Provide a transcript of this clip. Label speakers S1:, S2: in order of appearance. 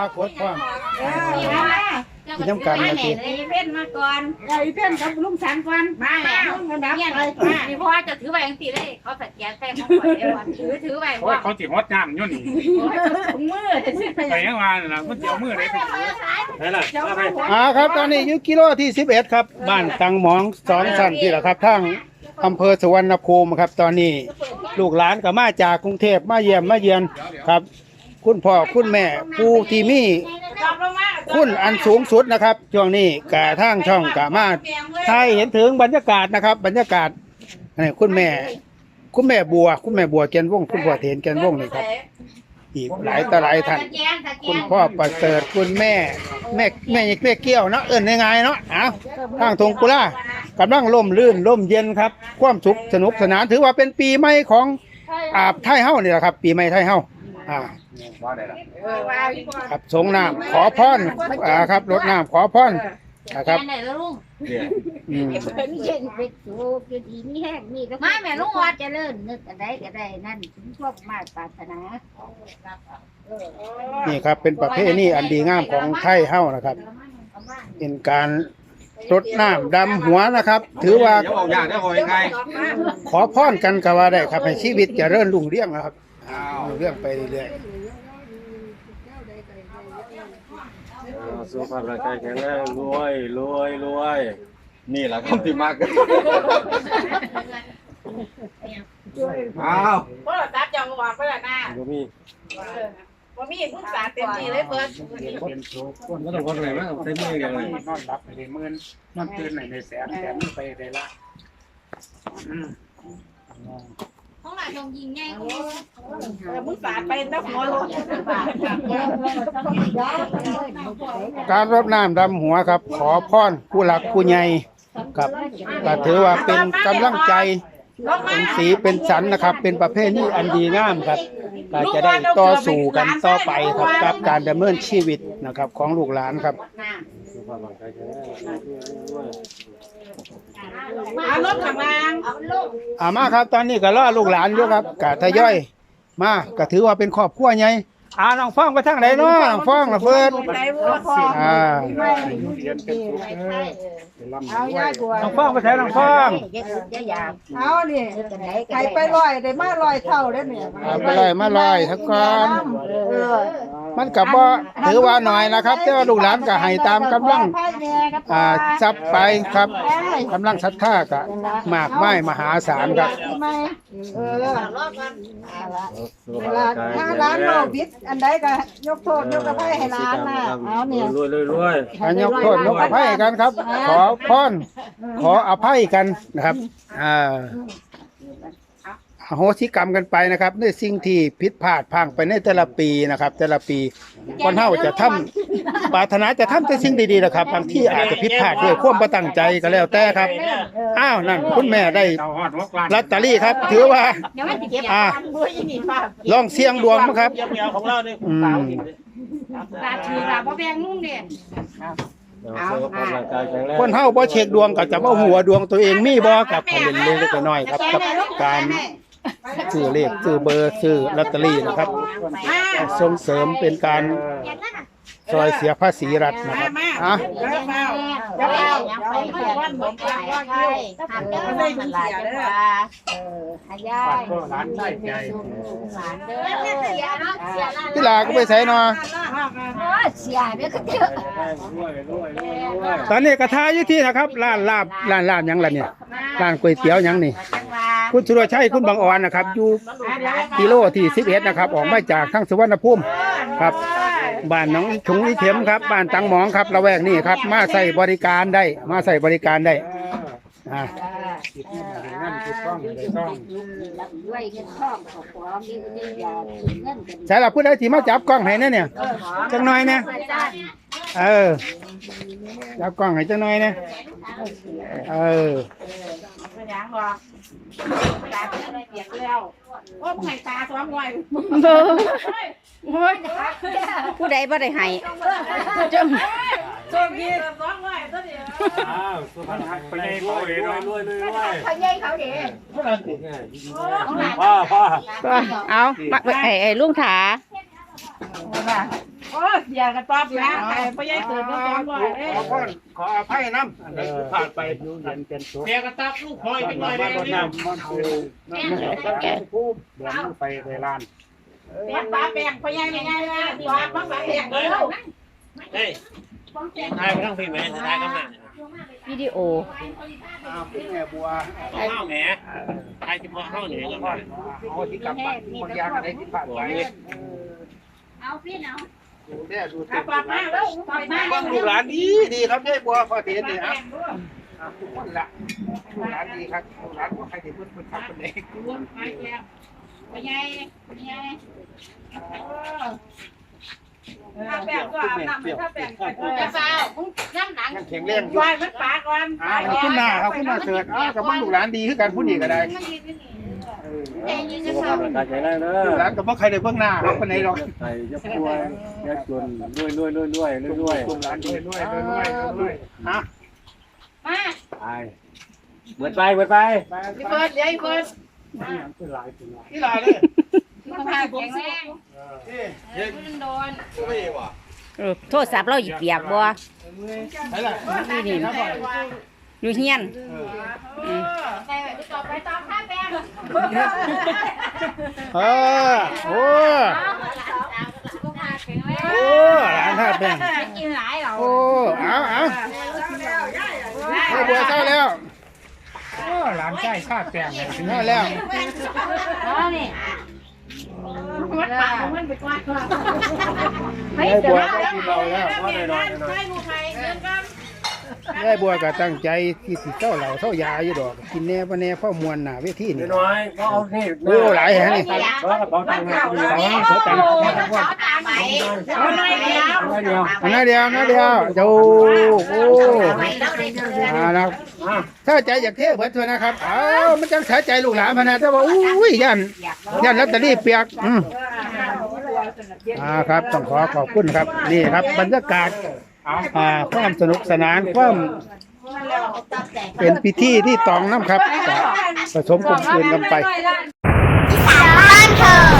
S1: าโคตรพร้อม
S2: เออ
S1: กินน้ำกันนะที
S2: ไอ้เพ่นมาก่อนไอ้เพ่นกับลุงสันก่อนมาแล้วลุงดับ
S3: เนี่ย
S2: ไป
S3: นี่เพราะว่าจะถือใบจังสีเลยเขาสแกนใส่ของข่อยได้วันถือถือใบ
S4: โอ้ย
S3: ว่า
S4: เขาติฮอดย่างอยู่นี่
S2: ถุงมือจะซื้อไป
S4: ไปยังว่าน่ะมันเจียวมือได้ไปถือ
S5: ไหนล่ะมาไป
S1: อ่าครับ ตอนนี้อยู่กิโลที่สิบเอ็ดครับ บ้านตังหมองสองสันที่แหละครับทางอำเภอสุวรรณภูมิครับ ตอนนี้ลูกหลานก็มาจากกรุงเทพมาเยี่ยมมาเยือนครับ คุณพ่อคุณแม่ผู้ที่มีคุณอันสูงสุดนะครับ ช่วงนี้กะทางช่องกะมาไทยเห็นถึงบรรยากาศนะครับ บรรยากาศนี่คุณแม่ คุณแม่บัว คุณแม่บัวแกนวงคุณพ่อเถนแกนวงนี่ครับ อีกหลายต่อหลายท่านคุณพ่อประเสริฐคุณแม่ แม่แม่แม่เกี้ยวเนาะเอิ้นง่ายๆเนาะอ้าวทางทงกุล่ากำลังล่มลื่นล่มเย็นครับ ความสุขสนุกสนานถือว่าเป็นปีใหม่ของอ่าไทยเฮานี่แหละครับ ปีใหม่ไทยเฮา อ่าครับสงน้ำขอพรอ่าครับรดน้ำขอพรนะครับ
S3: ไหนแล้วลุง
S1: อืม
S2: เป็นเย็นเป็นสุขอยู่ดีมีแห้งมีก็
S3: มาแม่ลุงวัด
S2: เจริญนึกอะไรก็ได้นั่นถึงพวกมาปรารถนา
S1: นี่ครับเป็นประเพณีอันดีงามของไทยเฮานะครับ เป็นการรดน้ำดำหัวนะครับ ถือว่า
S5: เดี๋ยวออกอย่างเดี๋ยวออกยังไง
S1: ขอพรกันก็ว่าได้ครับให้ชีวิตเจริญรุ่งเรืองนะครับ รุ่งเรื่องไปเรื่อย
S5: สุขภาพร่างกายแข็งแรงรวยรวยรวย นี่แหละครับที่มากอ้าว
S6: เพราะเราตัดจังหวะเพื่อนหน้า
S5: บ่มี
S6: ว่ามีผู้สาเต็มที่เลยเพื่อน
S1: ๆเป็นสุข
S5: คนก็ต้องคนไหนมาเต็มมืออย่างไร
S4: นอนหลับไปได้หมื่นนอนตื่นในแสนแสนไปได้ละอืม
S3: ห้องหน้าชงยิงไง
S6: ผู้สาไปนับหัวรถ
S1: การรดน้ำดำหัวครับ ขอพรผู้หลักผู้ใหญ่ครับก็ถือว่าเป็นกำลังใจเป็นสีเป็นสันนะครับ เป็นประเภทนี้อันดีงามครับก็จะได้ต่อสู้กันต่อไปครับกับการดำเนินชีวิตนะครับของลูกหลานครับ
S5: สุขภาพร่างกายแข็งแรง
S6: มารถข้างล่าง
S1: อามาครับ ตอนนี้ก็ล่อลูกหลานอยู่ครับกะทยอย มาก็ถือว่าเป็นครอบครัวใหญ่ อ่าน้องฟ้องไปทางไหนเนาะน้องฟ้องละเฟิร์น
S6: ไหนวัวพ่อ
S1: อ่า
S4: เรียนเป็นสุขเออเป็นลำ
S2: เอา
S4: ด้ว
S2: ย่ายบัว
S1: น้องฟ้องไปแถวน้องฟ้อง
S2: อยาก
S7: เอานี่
S2: จะไหน
S7: ใครไปลอยได้มาลอยเท่าได้เนี่ย
S1: เอาไปลอยมาลอยทั้งก่อน
S7: เออ
S1: มันกับว่าถือว่าหน่อยนะครับ แต่ว่าลูกหลานก็ให้ตามกำลัง
S2: พ่อแม่กับ
S1: อ่าซับไปครับกำลังศรัทธาก็มากไม้มหาศาลครับ
S7: ไหมเออ
S5: สุข
S7: เว
S5: ภาพ
S7: ลา
S5: ร่างกาย
S7: ถ้า
S5: แข็งแรง
S7: ร้านโลบิดอันใดก็ยกโทษยกกระไพให้ร้านน่ะเอาเนี่ย
S5: รวยรวยรวย
S1: อันยกโทษยกอภัยกันครับ ขอพรขออภัยกันนะครับ อ่า อโหสิกรรมกันไปนะครับในสิ่งที่ผิดพลาดพังไปในแต่ละปีนะครับ แต่ละปีคนเฮาจะทำปรารถนาจะทำแต่สิ่งดีๆนะครับบางที่อาจจะผิดพลาดด้วยความประตั้งใจก็แล้วแต่ครับอ้าวนั่นคุณแม่ได้
S4: เตาฮอดหัวกลาน
S1: ลอตเตอรี่ครับ ถือว่า
S3: เดี๋ยวมันจะเก็บ
S1: อ่า
S6: บัวยี่นี่ป้า
S1: ลองเสี่ยงดวงมั้งครับ
S5: เยี่ยมยาวของเราเนี่ย
S1: อืม
S3: ตาถือตาบ่แบงนุ่มเนี่ย
S5: สุขภาพร่างกายแข็งแรง
S1: คนเฮาบ่เช็คดวงก็จะบ่หัวดวงตัวเองมีบ่กับเล่นเล็กๆน้อยๆครับกับการ ซื้อเลขซื้อเบอร์ซื้อลอตเตอรี่นะครับ ส่งเสริมเป็นการซอยเสียภาษีรัฐนะครับอะ
S6: แล้วเปล่า
S2: จะเอายังไปแข่งเหมือนกันใช่ทำเดินมันหลายจังหวะเออให้ยา
S4: ฝาก
S2: ย
S4: ก็ร้านได้ใจ
S2: หลานเด้อ
S3: เสียเนาะเสียละ
S1: กีฬาก็ไปใส่เนาะ
S2: เสียเนี่ยก็เยอะ
S5: รวยรวยรวยรวย
S1: ตอนนี้กระทาอยู่ที่นะครับร้านลาบร้านร้านหยังล่ะเนี่ยร้านก๋วยเตี๋ยวหยังนี่
S2: จังหวะ
S1: คุณสุรชัยคุณบางอ่อนนะครับ อยู่กิโลที่11นะครับ ออกมาจากทางสุวรรณภูมิครับบ้านหนองถุงอีเข็มครับบ้านตังหมองครับละแวกนี้ครับ มาใส่บริการได้ มาใส่บริการได้อ่า
S4: จิตนี่นั่นคือต้องเลยต้อง
S2: ด้วยเงินทองขอพร้อมนี่นี่อย่าเงินกัน
S1: ใช่ละผู้ใดที่มาจับกล้องให้เนี่ยเนี่ยจังน่อยเนี่ยเออจับกล้องให้จังน่อยเนี่ยเออ
S6: ไม่ยังหรอกตาเป็นเปียกแล้วโอ้มึงให้ตาสวมหน่อย
S2: ผู้ใดบ่ได้ให้
S6: โชคดีสวมหน่อยตัวเดียว
S5: อ้าวสุขภาพไปเลยรวยรวยรวยรวยรวย
S2: เขาใหญ่เขาเด้
S5: พ่อพ่อ
S8: ก็เอามาไอ้ไอ้ลุงถา
S6: โอ้เสียกันตอบนะไอ้พ่อใหญ่เติมก็ตอบว่าเอ้
S1: ขอพรขออภัยน้ำอันใดที่ผ่านไปอยู่เย็นเป็นสุข
S4: เมียกระตับลูกคอยเป็นหน่อย
S1: มา
S4: ได้
S1: บน
S4: นี่
S1: น้ำมันคือน้ำมันผู้เดือนไปในลาน
S6: แป้งปลาแป้งพ่อใหญ่ไม่ง่ายนะตอบมาปลาแป้งเด้อ
S4: เฮ้ยทายไปทั้งพี่แม่ทายกันมา
S2: วิดีโอ
S1: อ้าวพี่แม่บัว
S4: ข้าวแหมทายเฉพาะข้าวเหนียวกันก่อน
S1: เอาที่กลับบ้านบางอย่างอะไรที่ผ่านไป
S3: เอาพี่เอา
S1: ดูแลดู
S6: ถ้า
S1: เต็ม
S6: ปลามาแล้วปลามา
S1: ฟังลูกหลานดีดีครับยายบัวพอเห็นเลยครับทุกคนละลูกหลานดีครับลูกหลานว่าใครที่เพิ่นเพิ่นทำเป็นเอง
S6: พ่อใหญ่พ่อใหญ่ถ้าแป้งก็อาบน้ำถ้าแป้งก็
S3: จะเฝ้าพุ่งน้ำหลัง
S1: ยังแข็งแรงอยู่
S6: วายมันปากก่อน
S1: อ้าวขึ้นหน้าครับขึ้นหน้าเสิร์ตอ้าวกับมันลูกหลานดีคือกันผู้นี้ก็ได้
S3: แต่ยืน
S5: สุ
S3: จะ
S5: ขภาพร่างกายแข็งแรงเด้
S1: ลูกหลา
S5: อน
S1: กับพ่ใครได้เบื้องหน้าครับคนไหนหรอก
S5: ใส่จะป่วยจะจนรวยรวยรวยรวยรวยรวย
S1: ลูกหลานดีด้วยด้วยด้วยฮะ
S3: มา
S5: ไปเบิดไปเบิดไป
S6: พี่เฟิร์สเดี๋ยวพี่เฟิร์ส
S1: ที่ลาเลย
S3: สุขภาพแข็งแรง
S1: เฮ้ย
S3: มันโดน
S2: เออโทรศัพท์เราหยิบเปียกบ่
S1: ใช่ละ
S2: นี่นี่ อยู่เฮียน
S3: แต่ต่อไปต่อข้าแป้ง
S1: เออโอ้
S3: สุขภาพแข็งแรง
S1: โอ้หลานท่าแป้ง
S3: ไม่กินหลายหรอ
S1: โอ้เอาเอาให้บัวเศร้าแล้ว
S4: หลานใช่ชาติแปลงเลย
S1: ถึงแล้ว
S3: อ๋อนี่
S6: มันปากมันไปกวาดก่อน
S1: ให้บัวก็กินเราแล้ว
S6: แม่ร้านใช้ลูกใครเงินกัน
S1: ยายบัวก็ตั้งใจที่สิเจ้าเหล่าเท่ายาอยู่ดอก กินแน่ปะแน่พ่อมวลหน้าเวทีนี่
S5: น้อยก็เอานี่
S1: โอ้หลายแฮะนี่
S5: ก็กระเป๋าตังค์
S1: สองเขาตังค์
S3: ตาใบ
S6: เอาหน่อยเดียว
S5: เดียว
S1: อันนั้นเดียวอันนั้นเดียวโจโอ้อ่านะถ้าใจอยากเทเบิดเถอะนะครับเอ้ามันจังสะใจลูกหลานพะนะแต่ว่าอุ้ยยันยันลอตเตอรี่เปียกอืมอ่าครับ ต้องขอขอบคุณครับ นี่ครับ บรรยากาศ อ่าความสนุกสนานความเป็นพิธีที่ตองน้ำครับผสมกลมกลืนกันไป อีสาน
S2: บ้านเธอ